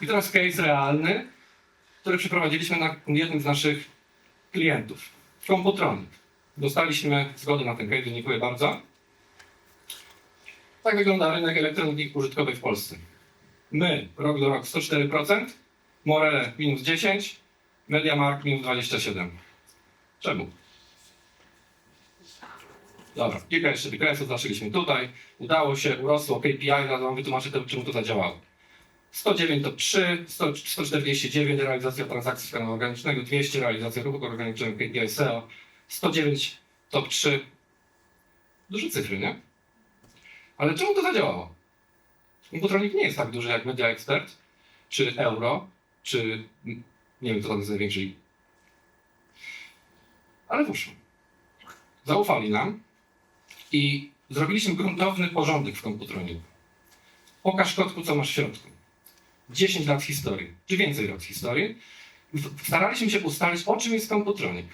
I teraz case realny, który przeprowadziliśmy na jednym z naszych klientów. Komputronik. Dostaliśmy zgodę na ten case, dziękuję bardzo. Tak wygląda rynek elektroniki użytkowej w Polsce. My rok do roku 104%, Morele minus 10%, MediaMarkt minus 27%. Czemu? Dobra, kilka jeszcze wykresów, zaczęliśmy tutaj, udało się, urosło KPI, zaraz wam wytłumaczę, czemu to zadziałało. 109 to 3, 100, 149 realizacja transakcji skanu organicznego, 200 realizacja ruchu organicznego KPI SEO, 109 top 3. Duże cyfry, nie? Ale czemu to zadziałało? Komputronik nie jest tak duży jak Media Expert, czy Euro, czy nie wiem, co tam jest największy. Ale wyszło. Zaufali nam i zrobiliśmy gruntowny porządek w komputroniku. Pokaż kotku, co masz w środku. 10 lat historii, czy więcej lat historii. Staraliśmy się ustalić, o czym jest komputronik.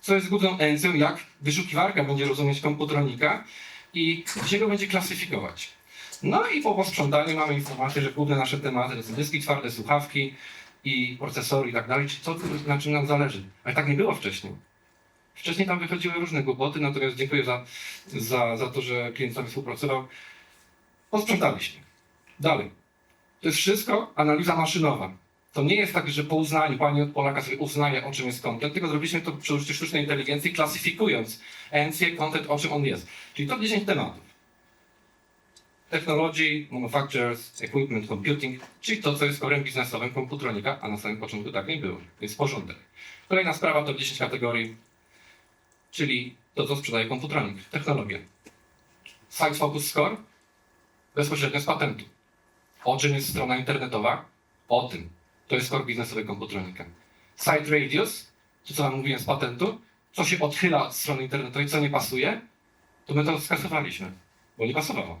Co jest główną encją, jak wyszukiwarka będzie rozumieć komputronika i gdzie go będzie klasyfikować. No i po posprzątaniu mamy informację, że główne nasze tematy to są dyski twarde, słuchawki i procesory i tak dalej, czy na czym nam zależy. Ale tak nie było wcześniej. Wcześniej tam wychodziły różne głupoty, natomiast dziękuję za, za, za to, że klient z nami współpracował. Posprzątaliśmy. Dalej. To jest wszystko analiza maszynowa. To nie jest tak, że po uznaniu pani od Polaka sobie uznaje, o czym jest content, tylko zrobiliśmy to przy użyciu sztucznej inteligencji, klasyfikując encję, content, o czym on jest. Czyli to 10 tematów. Technology, manufacturers, equipment, computing, czyli to, co jest korem biznesowym komputronika, a na samym początku tak nie było. Więc porządek. Kolejna sprawa to 10 kategorii, czyli to, co sprzedaje komputronik, technologia. Site Focus Score, bezpośrednio z patentu. O czym jest strona internetowa? O tym. To jest core biznesowy komputronika. Site Radius, to co wam mówiłem z patentu, co się odchyla od strony internetowej, co nie pasuje, to my to skasowaliśmy, bo nie pasowało.